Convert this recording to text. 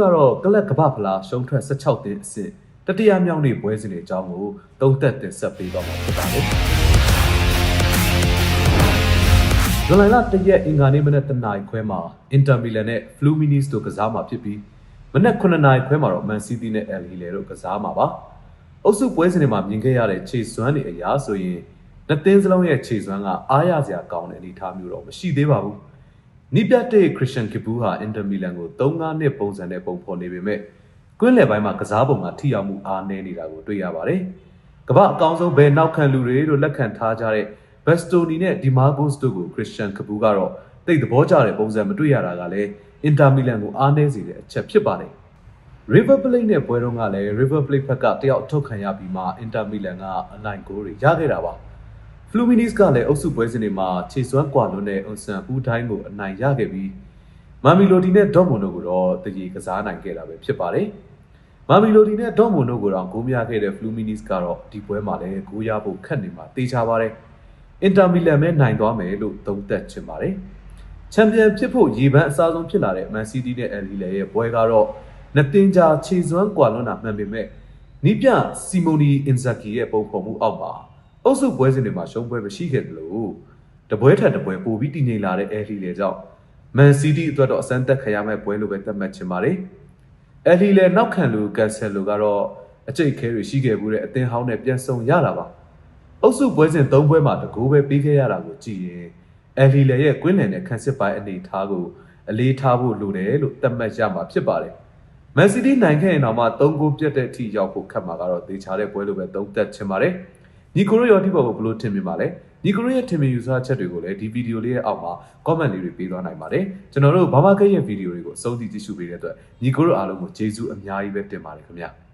ကတော့ကလပ်ကပ္ပဖလားရှုံးထွက်16တင်းအဆင့်တတိယမြောက်နေ့ပွဲစဉ်တွေအကြောင်းကိုသုံးသက်တင်ဆက်ပေးသွားမှာဖြစ်ပါတယ်။ဇူလိုင်လ1ရက်အင်္ဂါနေ့မနက်7:00နာရီခွဲမှာအင်တာမီလန်နဲ့ Fluminense တို့ကစားမှာဖြစ်ပြီးမနက်9:00နာရီခွဲမှာတော့ Man City နဲ့ El Hilal တို့ကစားမှာပါ။အုပ်စုပွဲစဉ်တွေမှာမြင်ခဲ့ရတဲ့ခြေစွမ်းတွေအရာဆိုရင်နှစ်သင်းစလုံးရဲ့ခြေစွမ်းကအားရစရာကောင်းတဲ့အနေအထားမျိုးတော့မရှိသေးပါဘူး။ နိပြတ်တဲ့ခရစ်စတန်ကီဘူဟာအင်တာမီလန်ကို3-5နှစ်ပုံစံနဲ့ပုံဖော်နေပေမဲ့ကွင်းလယ်ပိုင်းမှာကစားပုံကထိရောက်မှုအားနည်းနေတာကိုတွေ့ရပါတယ်။ကမ္ဘာအကောင်းဆုံးဘယ်နောက်ခံလူတွေလို့လက်ခံထားကြတဲ့ဘက်စတိုနီနဲ့ဒီမာဂိုစ်တို့ကိုခရစ်စတန်ကီဘူကတော့တိတ်သဘောကျတဲ့ပုံစံမတွေ့ရတာကလည်းအင်တာမီလန်ကိုအားနည်းစေတဲ့အချက်ဖြစ်ပါတယ်။ River Plate နဲ့ပွဲတုန်းကလည်း River Plate ဘက်ကတယောက်ထုတ်ခံရပြီးမှ Inter Milan ကအနိုင်ဂိုးတွေရခဲ့တာပါ။ Fluminense ကလည်းအုပ်စုပွဲစဉ်တွေမှာခြေစွမ်းကွာလွန်းတဲ့အွန်ဆန်ဦးတိုင်းကိုအနိုင်ရခဲ့ပြီးမာမီလိုဒီနဲ့ဒေါ့မွန်တို့ကိုတော့တကြီးကစားနိုင်ခဲ့တာပဲဖြစ်ပါတယ်။မာမီလိုဒီနဲ့ဒေါ့မွန်တို့ကိုတော့ဂိုးများခဲ့တဲ့ Fluminense ကတော့ဒီပွဲမှာလည်းဂိုးရဖို့ခက်နေမှာတေချာပါတယ်။ Inter Milan ပဲနိုင်သွားမယ်လို့သုံးသပ်ချင်ပါတယ်။ချန်ပီယံဖြစ်ဖို့ရေပန်းအစားဆုံးဖြစ်လာတဲ့ Man City နဲ့ El Hilal ရဲ့ပွဲကတော့နှစ်သင်းကြားခြေစွမ်းကွာလွန်းတာမှန်ပေမဲ့နီးပြစီမိုနီအင်ဇာဂီရဲ့ပုံဖော်မှုအောက်မှာ အုပ်စုပွဲစဉ်တွေမှာရှုံးပွဲမရှိခဲ့တယ်လို့တပွဲထက်တပွဲပိုပြီးတည်ငြိမ်လာတဲ့ El Hilal ကြောင့် Man City အတွက်တော့အစမ်းသက်ခရမဲ့ပွဲလို့ပဲသတ်မှတ်ချင်ပါတယ်။ El Hilal နောက်ခံလူကန်ဆယ်လိုကတော့အကျိတ်ခဲတွေရှိခဲ့မှုတဲ့အသင်းဟောင်းနဲ့ပြန်ဆုံရတာပါ။အုပ်စုပွဲစဉ်၃ပွဲမှာတကူပဲပြီးခဲ့ရတာကိုကြည့်ရင် El Hilal ရဲ့ကွင်းလည်နဲ့ခန်းစစ်ပိုင်းအနေအထားကိုအလေးထားဖို့လိုတယ်လို့သတ်မှတ်ရမှာဖြစ်ပါတယ်။ Man City နိုင်ခဲ့ရင်တော့မှ3ဂိုးပြတ်တဲ့အထိရောက်ဖို့ခက်မှာကတော့သေချာတဲ့ပွဲလိုပဲသုံးသပ်ချင်ပါတယ်။ ညီကိုရိုရောဒီပေါ်ကိုဘယ်လိုထင်မြင်ပါလဲ။ညီကိုရိုရဲ့ထင်မြင်ယူဆချက်တွေကိုလည်းဒီဗီဒီယိုလေးရဲ့အောက်မှာ comment လေးတွေပေးသွားနိုင်ပါတယ်။ကျွန်တော်တို့ဘာမကရဲ့ဗီဒီယိုတွေကိုအဆုံးထိကြည့်ရှုပေးတဲ့အတွက်ညီကိုရိုအားလုံးကိုကျေးဇူးအများကြီးပဲတင်ပါတယ်ခင်ဗျာ။